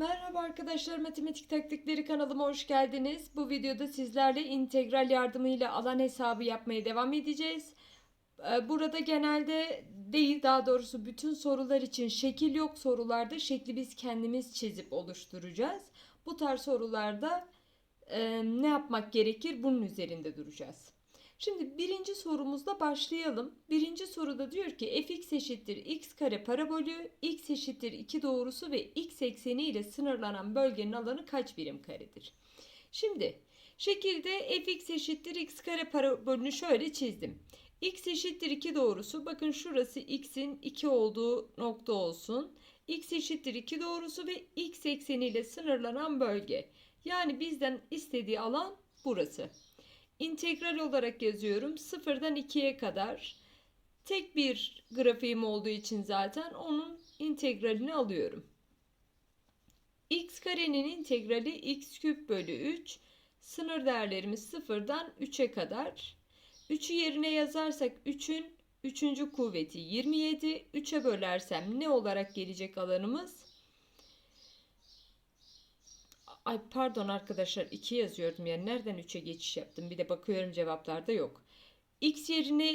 Merhaba arkadaşlar, Matematik Taktikleri kanalıma hoş geldiniz. Bu videoda sizlerle integral yardımıyla alan hesabı yapmaya devam edeceğiz. Ee, Burada genelde değil, daha doğrusu bütün sorular için şekil yok sorularda şekli biz kendimiz çizip oluşturacağız. Bu tarz sorularda e, ne yapmak gerekir bunun üzerinde duracağız. Şimdi birinci sorumuzla başlayalım. Birinci soruda diyor ki fx eşittir x kare parabolü, x eşittir 2 doğrusu ve x ekseni ile sınırlanan bölgenin alanı kaç birim karedir? Şimdi şekilde fx eşittir x kare parabolünü şöyle çizdim. x eşittir 2 doğrusu bakın şurası x'in 2 olduğu nokta olsun. x eşittir 2 doğrusu ve x ekseni ile sınırlanan bölge. Yani bizden istediği alan burası. İntegral olarak yazıyorum. Sıfırdan 2'ye kadar. Tek bir grafiğim olduğu için zaten onun integralini alıyorum. x karenin integrali x küp bölü 3. Sınır değerlerimiz sıfırdan 3'e kadar. 3'ü yerine yazarsak 3'ün 3. kuvveti 27. 3'e bölersem ne olarak gelecek alanımız? Ay pardon arkadaşlar 2 yazıyordum yani nereden 3'e geçiş yaptım bir de bakıyorum cevaplarda yok. X yerine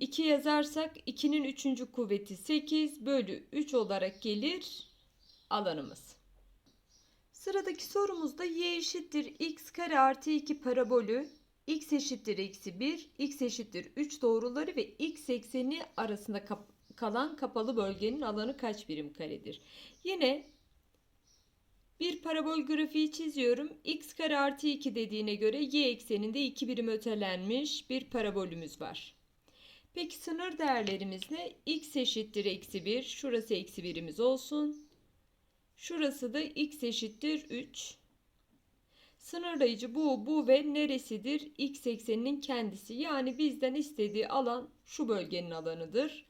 2 yazarsak 2'nin 3. kuvveti 8 bölü 3 olarak gelir alanımız. Sıradaki sorumuzda y eşittir x kare artı 2 parabolü x eşittir eksi 1 x eşittir 3 doğruları ve x ekseni arasında kap kalan kapalı bölgenin alanı kaç birim karedir? Yine bir parabol grafiği çiziyorum. x kare artı 2 dediğine göre y ekseninde 2 birim ötelenmiş bir parabolümüz var. Peki sınır değerlerimiz ne? x eşittir eksi 1. Şurası eksi 1'imiz olsun. Şurası da x eşittir 3. Sınırlayıcı bu, bu ve neresidir? X ekseninin kendisi. Yani bizden istediği alan şu bölgenin alanıdır.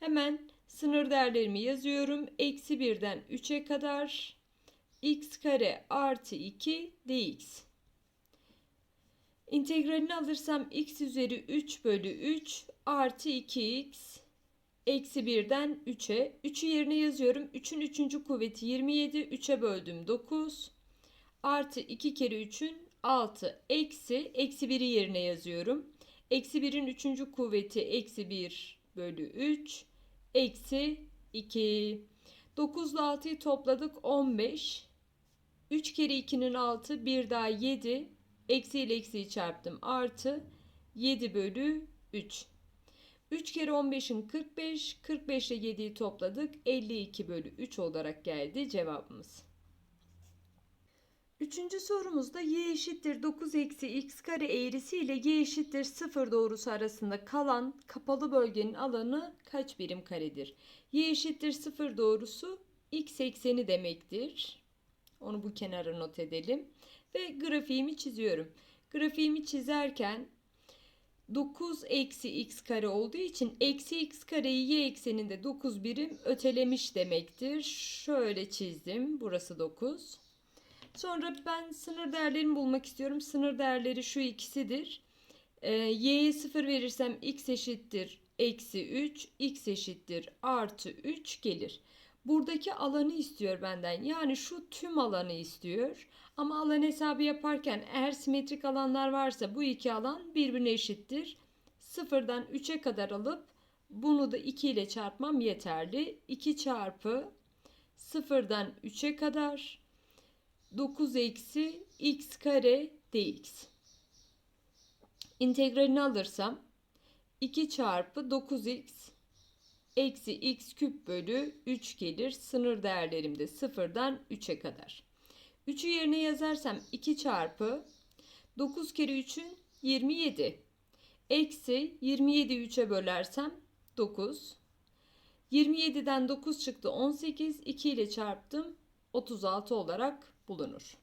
Hemen sınır değerlerimi yazıyorum. Eksi 1'den 3'e kadar x kare artı 2 dx. İntegralini alırsam x üzeri 3 bölü 3 artı 2x eksi 1'den 3'e. 3'ü yerine yazıyorum. 3'ün 3. kuvveti 27. 3'e böldüm 9. Artı 2 kere 3'ün 6. Eksi. Eksi 1'i yerine yazıyorum. Eksi 1'in 3. kuvveti eksi 1 bölü 3. Eksi 2. 9 ile 6'yı topladık 15. 3 kere 2'nin 6 bir daha 7 eksi ile eksiyi çarptım artı 7 bölü 3 3 kere 15'in 45 45 ile 7'yi topladık 52 bölü 3 olarak geldi cevabımız. Üçüncü sorumuzda y eşittir 9 eksi x kare eğrisi ile y eşittir 0 doğrusu arasında kalan kapalı bölgenin alanı kaç birim karedir? y eşittir 0 doğrusu x ekseni demektir. Onu bu kenara not edelim. Ve grafiğimi çiziyorum. Grafiğimi çizerken 9 eksi x kare olduğu için eksi x kareyi y ekseninde 9 birim ötelemiş demektir. Şöyle çizdim. Burası 9. Sonra ben sınır değerlerimi bulmak istiyorum. Sınır değerleri şu ikisidir. Ee, y'ye 0 verirsem x eşittir eksi 3, x eşittir artı 3 gelir. Buradaki alanı istiyor benden. Yani şu tüm alanı istiyor. Ama alan hesabı yaparken eğer simetrik alanlar varsa bu iki alan birbirine eşittir. Sıfırdan 3'e kadar alıp bunu da 2 ile çarpmam yeterli. 2 çarpı sıfırdan 3'e kadar 9 eksi x kare dx. İntegralini alırsam 2 çarpı 9x eksi x küp bölü 3 gelir. Sınır değerlerim de sıfırdan 3'e kadar. 3'ü yerine yazarsam 2 çarpı 9 kere 3'ün 27. Eksi 27'yi 3'e bölersem 9. 27'den 9 çıktı 18. 2 ile çarptım. 36 olarak bulunur.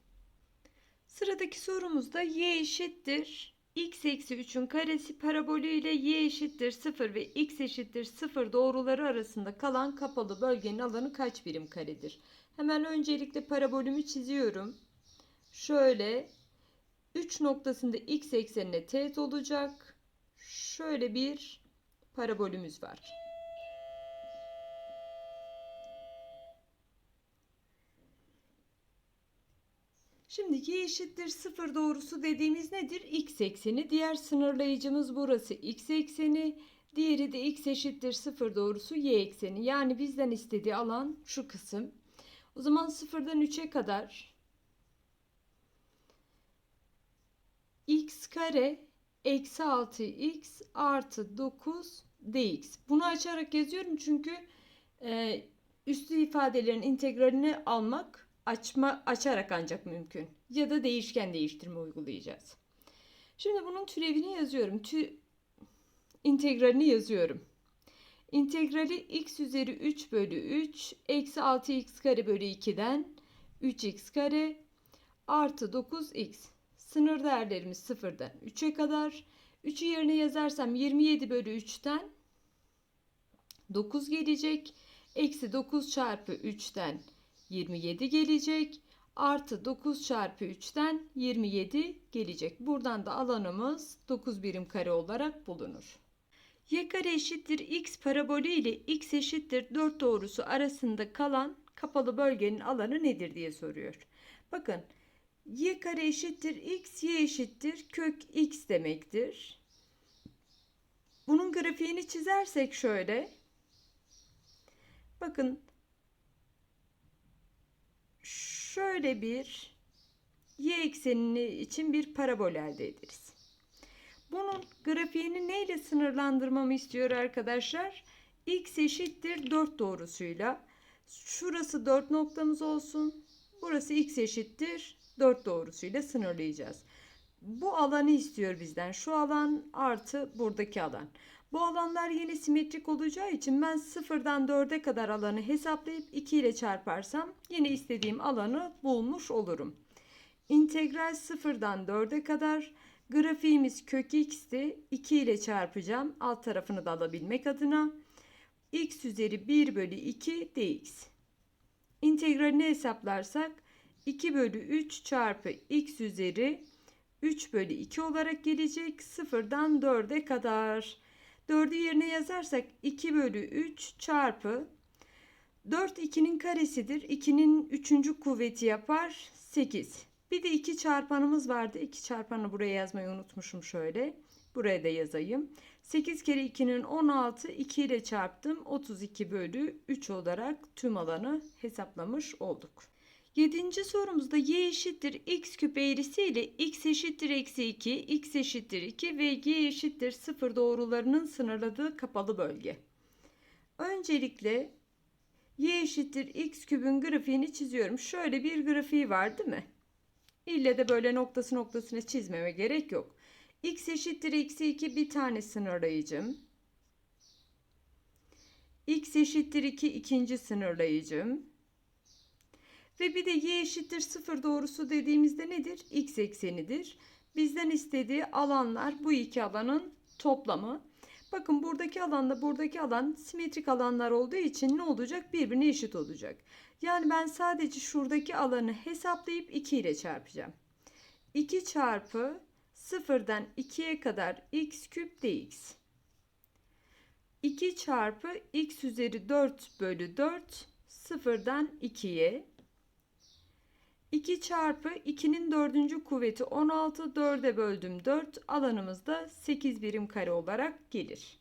Sıradaki sorumuzda y eşittir x eksi 3'ün karesi parabolü ile y eşittir 0 ve x eşittir 0 doğruları arasında kalan kapalı bölgenin alanı kaç birim karedir? Hemen öncelikle parabolümü çiziyorum. Şöyle 3 noktasında x eksenine teğet olacak. Şöyle bir parabolümüz var. Şimdi y eşittir 0 doğrusu dediğimiz nedir? X ekseni. Diğer sınırlayıcımız burası x ekseni. Diğeri de x eşittir 0 doğrusu y ekseni. Yani bizden istediği alan şu kısım. O zaman 0'dan 3'e kadar x kare eksi 6x artı 9 dx. Bunu açarak yazıyorum çünkü e, üstü ifadelerin integralini almak açma açarak ancak mümkün. Ya da değişken değiştirme uygulayacağız. Şimdi bunun türevini yazıyorum. Tü, integralini yazıyorum. İntegrali x üzeri 3 bölü 3 eksi 6x kare bölü 2'den 3x kare artı 9x. Sınır değerlerimiz sıfırdan 3'e kadar. 3'ü yerine yazarsam 27 bölü 3'ten 9 gelecek. Eksi 9 çarpı 3'ten 27 gelecek. Artı 9 çarpı 3'ten 27 gelecek. Buradan da alanımız 9 birim kare olarak bulunur. Y kare eşittir x parabolü ile x eşittir 4 doğrusu arasında kalan kapalı bölgenin alanı nedir diye soruyor. Bakın y kare eşittir x, y eşittir kök x demektir. Bunun grafiğini çizersek şöyle. Bakın şöyle bir y eksenini için bir parabol elde ederiz. Bunun grafiğini neyle sınırlandırmamı istiyor arkadaşlar? x eşittir 4 doğrusuyla. Şurası 4 noktamız olsun. Burası x eşittir 4 doğrusuyla sınırlayacağız. Bu alanı istiyor bizden. Şu alan artı buradaki alan. Bu alanlar yine simetrik olacağı için ben sıfırdan 4'e kadar alanı hesaplayıp 2 ile çarparsam yine istediğim alanı bulmuş olurum. İntegral sıfırdan 4'e kadar grafiğimiz kök x'ti. 2 ile çarpacağım alt tarafını da alabilmek adına. x üzeri 1 bölü 2 dx. İntegralini hesaplarsak 2 bölü 3 çarpı x üzeri 3 bölü 2 olarak gelecek. Sıfırdan 4'e kadar. 4'ü yerine yazarsak 2 bölü 3 çarpı 4 2'nin karesidir. 2'nin 3. kuvveti yapar 8. Bir de 2 çarpanımız vardı. 2 çarpanı buraya yazmayı unutmuşum şöyle. Buraya da yazayım. 8 kere 2'nin 16 2 ile çarptım. 32 bölü 3 olarak tüm alanı hesaplamış olduk. Yedinci sorumuzda y eşittir x küp eğrisi ile x eşittir eksi 2, x eşittir 2 ve y eşittir 0 doğrularının sınırladığı kapalı bölge. Öncelikle y eşittir x kübün grafiğini çiziyorum. Şöyle bir grafiği var değil mi? İlle de böyle noktası noktasına çizmeme gerek yok. x eşittir eksi 2 bir tane sınırlayıcım. x eşittir 2 ikinci sınırlayıcım. Ve bir de y eşittir 0 doğrusu dediğimizde nedir? X eksenidir. Bizden istediği alanlar bu iki alanın toplamı. Bakın buradaki alanla buradaki alan simetrik alanlar olduğu için ne olacak? Birbirine eşit olacak. Yani ben sadece şuradaki alanı hesaplayıp 2 ile çarpacağım. 2 çarpı 0'dan 2'ye kadar x küp dx. 2 çarpı x üzeri 4 bölü 4 0'dan 2'ye 2 çarpı 2'nin 4. kuvveti 16 4'e böldüm 4 alanımızda 8 birim kare olarak gelir.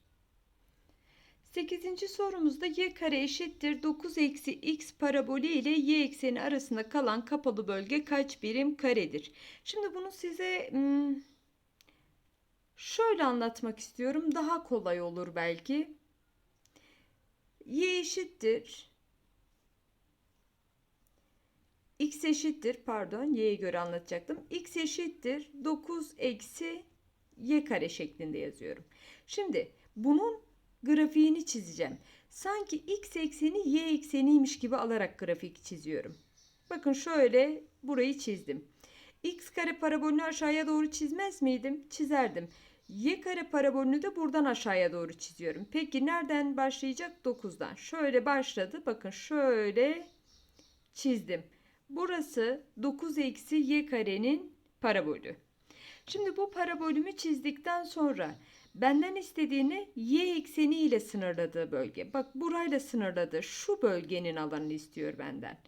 8. sorumuzda y kare eşittir 9 eksi x parabolü ile y ekseni arasında kalan kapalı bölge kaç birim karedir? Şimdi bunu size hmm, şöyle anlatmak istiyorum daha kolay olur belki. y eşittir x eşittir pardon y'ye göre anlatacaktım. x eşittir 9 eksi y kare şeklinde yazıyorum. Şimdi bunun grafiğini çizeceğim. Sanki x ekseni y ekseniymiş gibi alarak grafik çiziyorum. Bakın şöyle burayı çizdim. x kare parabolünü aşağıya doğru çizmez miydim? Çizerdim. Y kare parabolünü de buradan aşağıya doğru çiziyorum. Peki nereden başlayacak? 9'dan. Şöyle başladı. Bakın şöyle çizdim. Burası 9 eksi y karenin parabolü. Şimdi bu parabolümü çizdikten sonra benden istediğini y ekseni ile sınırladığı bölge. Bak burayla sınırladı. Şu bölgenin alanını istiyor benden.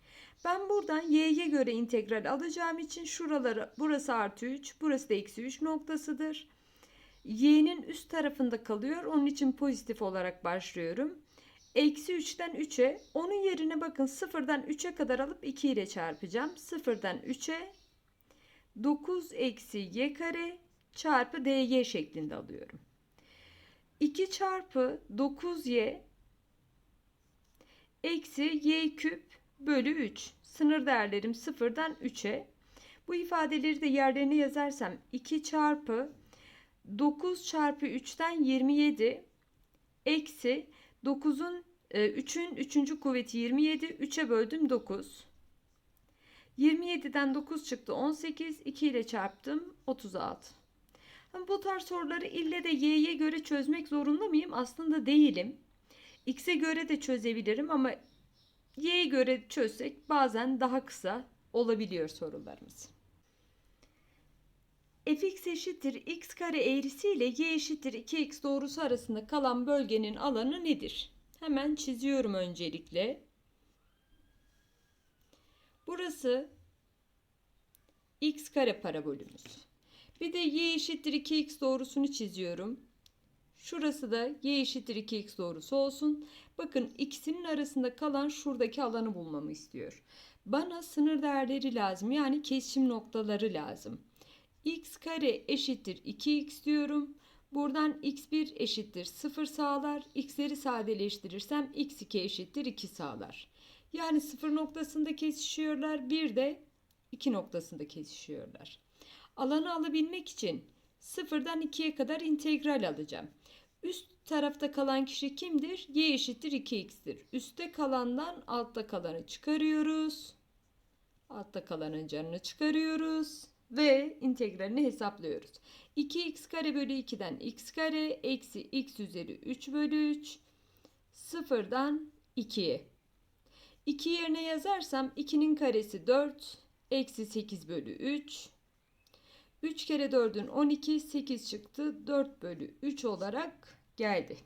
Ben buradan y'ye göre integral alacağım için şuraları burası artı 3 burası da eksi 3 noktasıdır. Y'nin üst tarafında kalıyor. Onun için pozitif olarak başlıyorum. Eksi 3'ten 3'e onun yerine bakın sıfırdan 3'e kadar alıp 2 ile çarpacağım. Sıfırdan 3'e 9 eksi y kare çarpı dy şeklinde alıyorum. 2 çarpı 9y eksi y küp bölü 3. Sınır değerlerim sıfırdan 3'e. Bu ifadeleri de yerlerine yazarsam 2 çarpı 9 çarpı 3'ten 27 eksi 9'un 3'ün 3. kuvveti 27 3'e böldüm 9. 27'den 9 çıktı 18 2 ile çarptım 36. Ama bu tarz soruları ille de y'ye göre çözmek zorunda mıyım? Aslında değilim. X'e göre de çözebilirim ama y'ye göre çözsek bazen daha kısa olabiliyor sorularımız. Fx eşittir x kare eğrisi ile y eşittir 2x doğrusu arasında kalan bölgenin alanı nedir? Hemen çiziyorum öncelikle. Burası x kare parabolümüz. Bir de y eşittir 2x doğrusunu çiziyorum. Şurası da y eşittir 2x doğrusu olsun. Bakın ikisinin arasında kalan şuradaki alanı bulmamı istiyor. Bana sınır değerleri lazım. Yani kesişim noktaları lazım. X kare eşittir 2x diyorum. Buradan x1 eşittir 0 sağlar. x'leri sadeleştirirsem x2 eşittir 2 sağlar. Yani 0 noktasında kesişiyorlar. Bir de 2 noktasında kesişiyorlar. Alanı alabilmek için 0'dan 2'ye kadar integral alacağım. Üst tarafta kalan kişi kimdir? y eşittir 2x'tir. Üstte kalandan altta kalanı çıkarıyoruz. Altta kalanın canını çıkarıyoruz. Ve integralini hesaplıyoruz. 2x kare bölü 2'den x kare eksi x üzeri 3 bölü 3 sıfırdan 2'ye. 2 yerine yazarsam 2'nin karesi 4 eksi 8 bölü 3 3 kere 4'ün 12 8 çıktı 4 bölü 3 olarak geldi.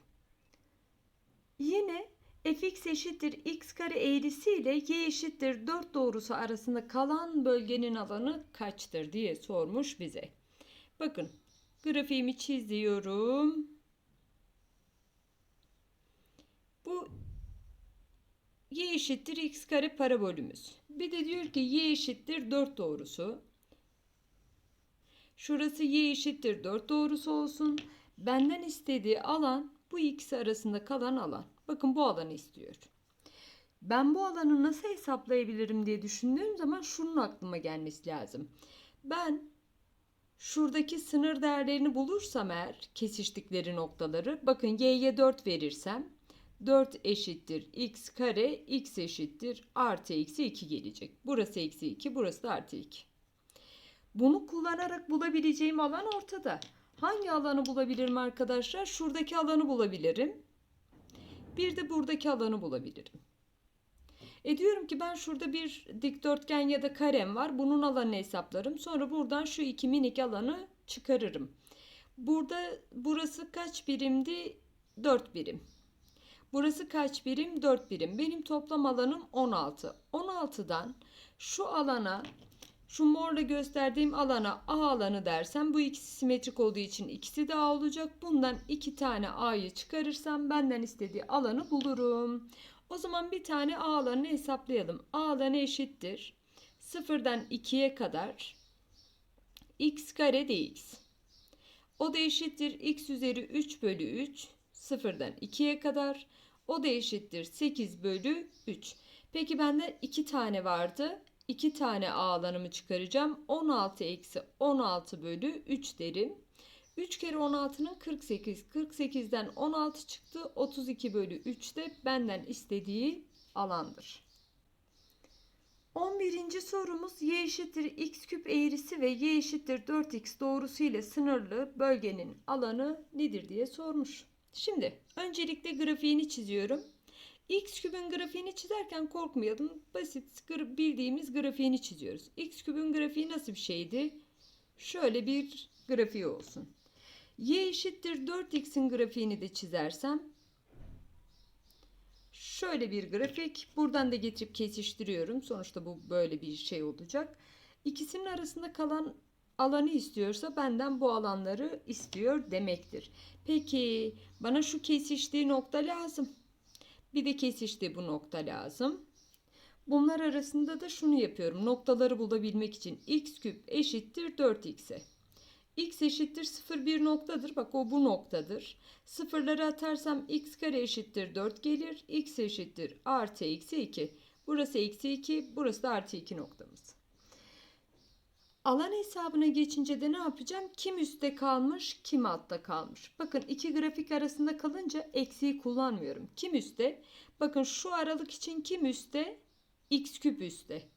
Yine fx eşittir x kare eğrisi ile y eşittir 4 doğrusu arasında kalan bölgenin alanı kaçtır diye sormuş bize. Bakın grafiğimi çiziyorum. Bu y eşittir x kare parabolümüz. Bir de diyor ki y eşittir 4 doğrusu. Şurası y eşittir 4 doğrusu olsun. Benden istediği alan bu ikisi arasında kalan alan. Bakın bu alanı istiyor. Ben bu alanı nasıl hesaplayabilirim diye düşündüğüm zaman şunun aklıma gelmesi lazım. Ben şuradaki sınır değerlerini bulursam eğer kesiştikleri noktaları bakın y'ye 4 verirsem 4 eşittir x kare x eşittir artı eksi 2 gelecek. Burası eksi 2 burası da artı 2. Bunu kullanarak bulabileceğim alan ortada. Hangi alanı bulabilirim arkadaşlar? Şuradaki alanı bulabilirim. Bir de buradaki alanı bulabilirim. E diyorum ki ben şurada bir dikdörtgen ya da karem var. Bunun alanını hesaplarım. Sonra buradan şu iki minik alanı çıkarırım. Burada burası kaç birimdi? 4 birim. Burası kaç birim? 4 birim. Benim toplam alanım 16. 16'dan şu alana şu morla gösterdiğim alana A alanı dersem bu ikisi simetrik olduğu için ikisi de A olacak. Bundan iki tane A'yı çıkarırsam benden istediği alanı bulurum. O zaman bir tane A alanını hesaplayalım. A alanı eşittir. Sıfırdan 2'ye kadar x kare dx. O da eşittir x üzeri 3 bölü 3. Sıfırdan 2'ye kadar. O da eşittir 8 bölü 3. Peki bende 2 tane vardı. 2 tane A alanımı çıkaracağım. 16 eksi 16 bölü 3 derim. 3 kere 16'nın 48. 48'den 16 çıktı. 32 bölü 3 de benden istediği alandır. 11. sorumuz y eşittir x küp eğrisi ve y eşittir 4x doğrusu ile sınırlı bölgenin alanı nedir diye sormuş. Şimdi öncelikle grafiğini çiziyorum. X küpün grafiğini çizerken korkmayalım. Basit bildiğimiz grafiğini çiziyoruz. X küpün grafiği nasıl bir şeydi? Şöyle bir grafiği olsun. Y eşittir 4x'in grafiğini de çizersem Şöyle bir grafik. Buradan da getirip kesiştiriyorum. Sonuçta bu böyle bir şey olacak. İkisinin arasında kalan alanı istiyorsa benden bu alanları istiyor demektir. Peki bana şu kesiştiği nokta lazım. Bir de kesiştiği bu nokta lazım. Bunlar arasında da şunu yapıyorum. Noktaları bulabilmek için x küp eşittir 4x'e. x eşittir 0 bir noktadır. Bak o bu noktadır. Sıfırları atarsam x kare eşittir 4 gelir. x eşittir artı eksi 2. Burası eksi 2. Burası da artı 2 noktamız. Alan hesabına geçince de ne yapacağım? Kim üstte kalmış, kim altta kalmış. Bakın iki grafik arasında kalınca eksiği kullanmıyorum. Kim üstte? Bakın şu aralık için kim üstte? x küp üstte.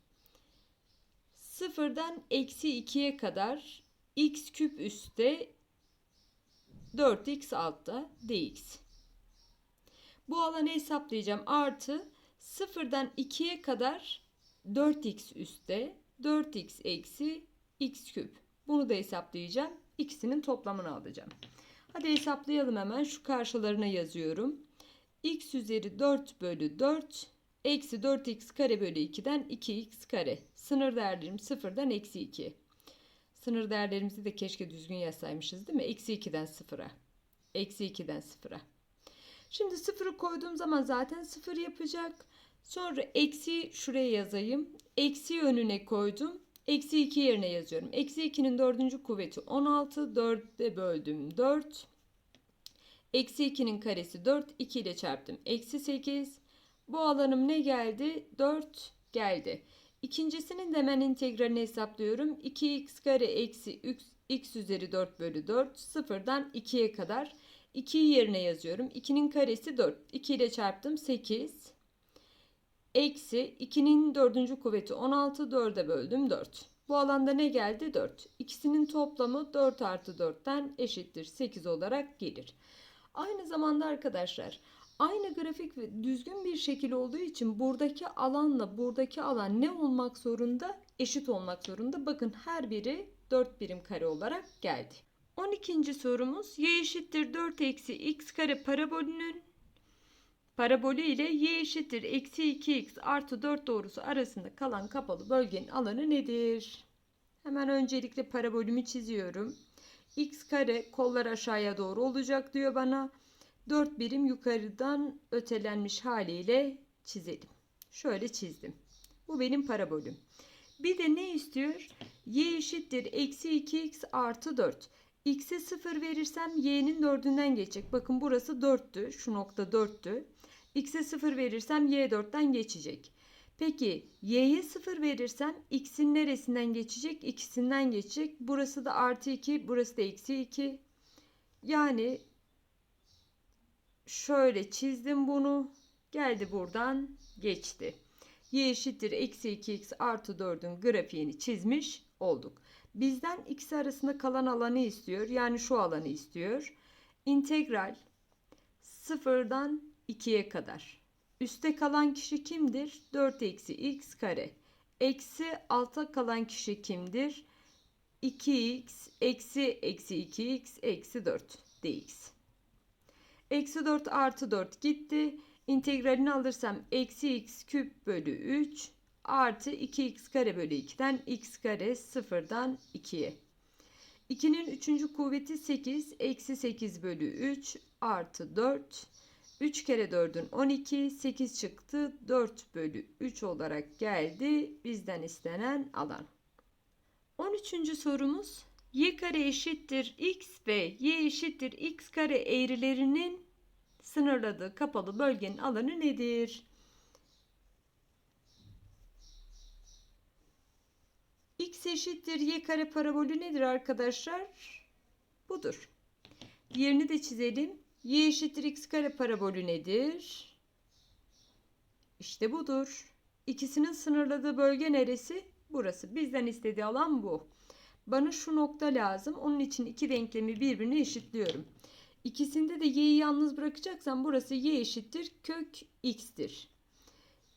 Sıfırdan eksi 2'ye kadar x küp üstte 4x altta dx. Bu alanı hesaplayacağım. Artı sıfırdan 2'ye kadar 4x üstte 4x eksi x küp. Bunu da hesaplayacağım. İkisinin toplamını alacağım. Hadi hesaplayalım hemen. Şu karşılarına yazıyorum. x üzeri 4 bölü 4 eksi 4x kare bölü 2'den 2x kare. Sınır değerlerim 0'dan eksi 2. Sınır değerlerimizi de keşke düzgün yazsaymışız değil mi? Eksi 2'den 0'a. Eksi 2'den 0'a. Şimdi 0'ı koyduğum zaman zaten 0 yapacak. Sonra eksi şuraya yazayım. Eksi önüne koydum. Eksi 2 yerine yazıyorum. Eksi 2'nin dördüncü kuvveti 16. 4'e böldüm 4. Eksi 2'nin karesi 4. 2 ile çarptım. Eksi 8. Bu alanım ne geldi? 4 geldi. İkincisinin de hemen integralini hesaplıyorum. 2x kare eksi x, x üzeri 4 bölü 4. Sıfırdan 2'ye kadar. 2'yi yerine yazıyorum. 2'nin karesi 4. 2 ile çarptım 8. Eksi 2'nin dördüncü kuvveti 16. 4'e böldüm 4. Bu alanda ne geldi? 4. İkisinin toplamı 4 artı 4'ten eşittir 8 olarak gelir. Aynı zamanda arkadaşlar aynı grafik ve düzgün bir şekil olduğu için buradaki alanla buradaki alan ne olmak zorunda? Eşit olmak zorunda. Bakın her biri 4 birim kare olarak geldi. 12. sorumuz y eşittir 4 eksi x kare parabolünün parabolü ile y eşittir eksi 2x artı 4 doğrusu arasında kalan kapalı bölgenin alanı nedir? Hemen öncelikle parabolümü çiziyorum. x kare kollar aşağıya doğru olacak diyor bana. 4 birim yukarıdan ötelenmiş haliyle çizelim. Şöyle çizdim. Bu benim parabolüm. Bir de ne istiyor? y eşittir eksi 2x artı 4. x'e 0 verirsem y'nin dördünden geçecek. Bakın burası 4'tü. Şu nokta 4'tü. X'e 0 verirsem y 4'ten geçecek. Peki y'ye 0 verirsem x'in neresinden geçecek? İkisinden geçecek. Burası da artı 2, burası da eksi 2. Yani şöyle çizdim bunu. Geldi buradan geçti. Y eşittir eksi 2x artı 4'ün grafiğini çizmiş olduk. Bizden x arasında kalan alanı istiyor. Yani şu alanı istiyor. İntegral sıfırdan 2'ye kadar. Üste kalan kişi kimdir? 4 eksi x kare. Eksi alta kalan kişi kimdir? 2x eksi eksi 2x eksi 4 dx. Eksi 4 artı 4 gitti. İntegralini alırsam eksi x küp bölü 3 artı 2x kare bölü 2'den x kare sıfırdan 2'ye. 2'nin 3. kuvveti 8 eksi 8 bölü 3 artı 4. 3 kere 4'ün 12 8 çıktı 4 bölü 3 olarak geldi bizden istenen alan. 13. sorumuz y kare eşittir x ve y eşittir x kare eğrilerinin sınırladığı kapalı bölgenin alanı nedir? x eşittir y kare parabolü nedir arkadaşlar? Budur. Diğerini de çizelim. Y eşittir x kare parabolü nedir? İşte budur. İkisinin sınırladığı bölge neresi? Burası. Bizden istediği alan bu. Bana şu nokta lazım. Onun için iki denklemi birbirine eşitliyorum. İkisinde de y'yi yalnız bırakacaksam burası y eşittir kök x'tir.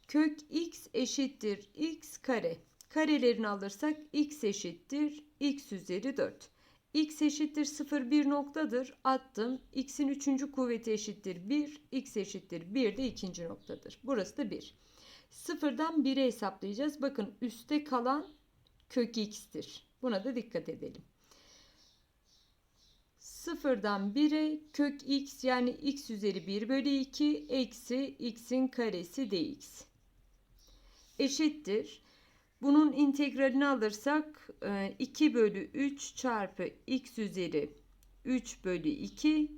Kök x eşittir x kare. Karelerini alırsak x eşittir x üzeri 4. x eşittir 0 bir noktadır. Attım. x'in üçüncü kuvveti eşittir 1. x eşittir 1 de ikinci noktadır. Burası da 1. Sıfırdan 1'e hesaplayacağız. Bakın üstte kalan kök x'tir. Buna da dikkat edelim. Sıfırdan 1'e kök x yani x üzeri 1 bölü 2 eksi x'in karesi dx eşittir. Bunun integralini alırsak 2 bölü 3 çarpı x üzeri 3 bölü 2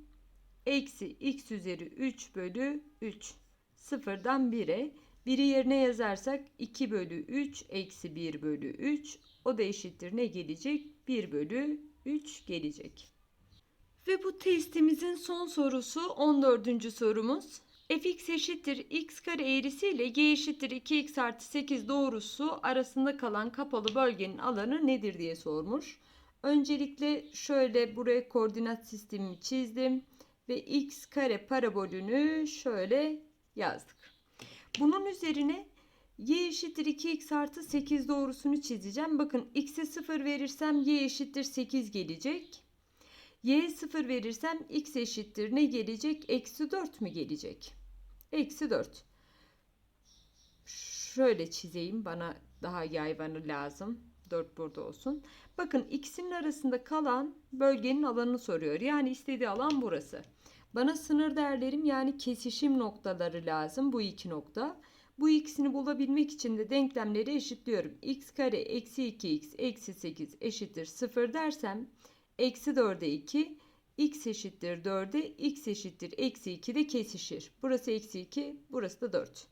eksi x üzeri 3 bölü 3 sıfırdan 1'e 1'i yerine yazarsak 2 bölü 3 eksi 1 bölü 3 o da eşittir ne gelecek 1 bölü 3 gelecek. Ve bu testimizin son sorusu 14. sorumuz. Fx eşittir x kare eğrisi ile y eşittir 2x artı 8 doğrusu arasında kalan kapalı bölgenin alanı nedir diye sormuş. Öncelikle şöyle buraya koordinat sistemimi çizdim ve x kare parabolünü şöyle yazdık. Bunun üzerine y eşittir 2x artı 8 doğrusunu çizeceğim. Bakın x'e 0 verirsem y eşittir 8 gelecek. Y 0 verirsem x eşittir ne gelecek? Eksi 4 mü gelecek? Eksi 4. Şöyle çizeyim bana daha yayvanı lazım. 4 burada olsun. Bakın ikisinin arasında kalan bölgenin alanını soruyor. Yani istediği alan burası. Bana sınır değerlerim yani kesişim noktaları lazım. Bu iki nokta. Bu ikisini bulabilmek için de denklemleri eşitliyorum. x kare eksi 2x eksi 8 eşittir 0 dersem eksi 4'e 2 x eşittir 4'e x eşittir eksi 2 de kesişir. Burası eksi 2 burası da 4.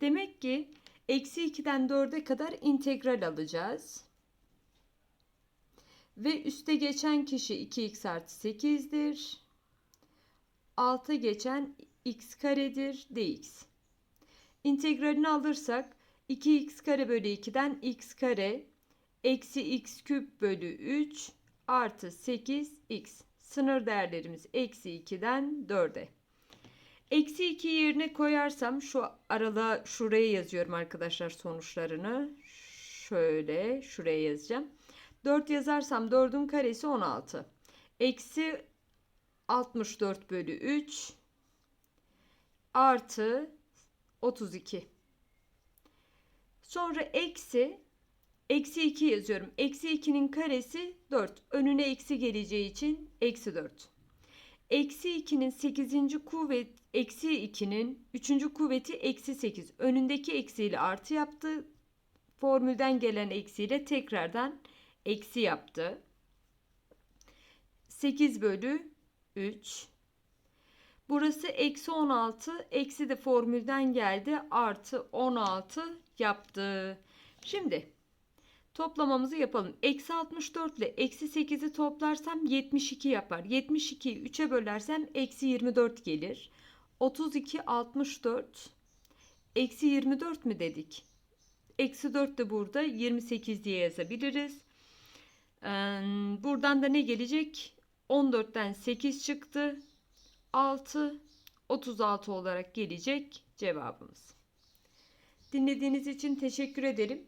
Demek ki eksi 2'den 4'e kadar integral alacağız. Ve üste geçen kişi 2x artı 8'dir. Alta geçen x karedir dx. İntegralini alırsak 2x kare bölü 2'den x kare eksi x küp bölü 3 artı 8x. Sınır değerlerimiz eksi 2'den 4'e. Eksi 2 yerine koyarsam şu aralığa şuraya yazıyorum arkadaşlar sonuçlarını. Şöyle şuraya yazacağım. 4 yazarsam 4'ün karesi 16. Eksi 64 bölü 3 artı 32. Sonra eksi eksi 2 yazıyorum. Eksi 2'nin karesi 4. Önüne eksi geleceği için eksi 4. Eksi 2'nin 8. kuvvet eksi 2'nin 3. kuvveti eksi 8. Önündeki eksiyle artı yaptı. Formülden gelen eksiyle tekrardan eksi yaptı. 8 bölü 3. Burası eksi 16. Eksi de formülden geldi. Artı 16 yaptı. Şimdi toplamamızı yapalım. Eksi 64 ile eksi 8'i toplarsam 72 yapar. 72'yi 3'e bölersem eksi 24 gelir. 32 64 eksi 24 mi dedik? Eksi 4 de burada 28 diye yazabiliriz. Buradan da ne gelecek? 14'ten 8 çıktı. 6 36 olarak gelecek cevabımız. Dinlediğiniz için teşekkür ederim.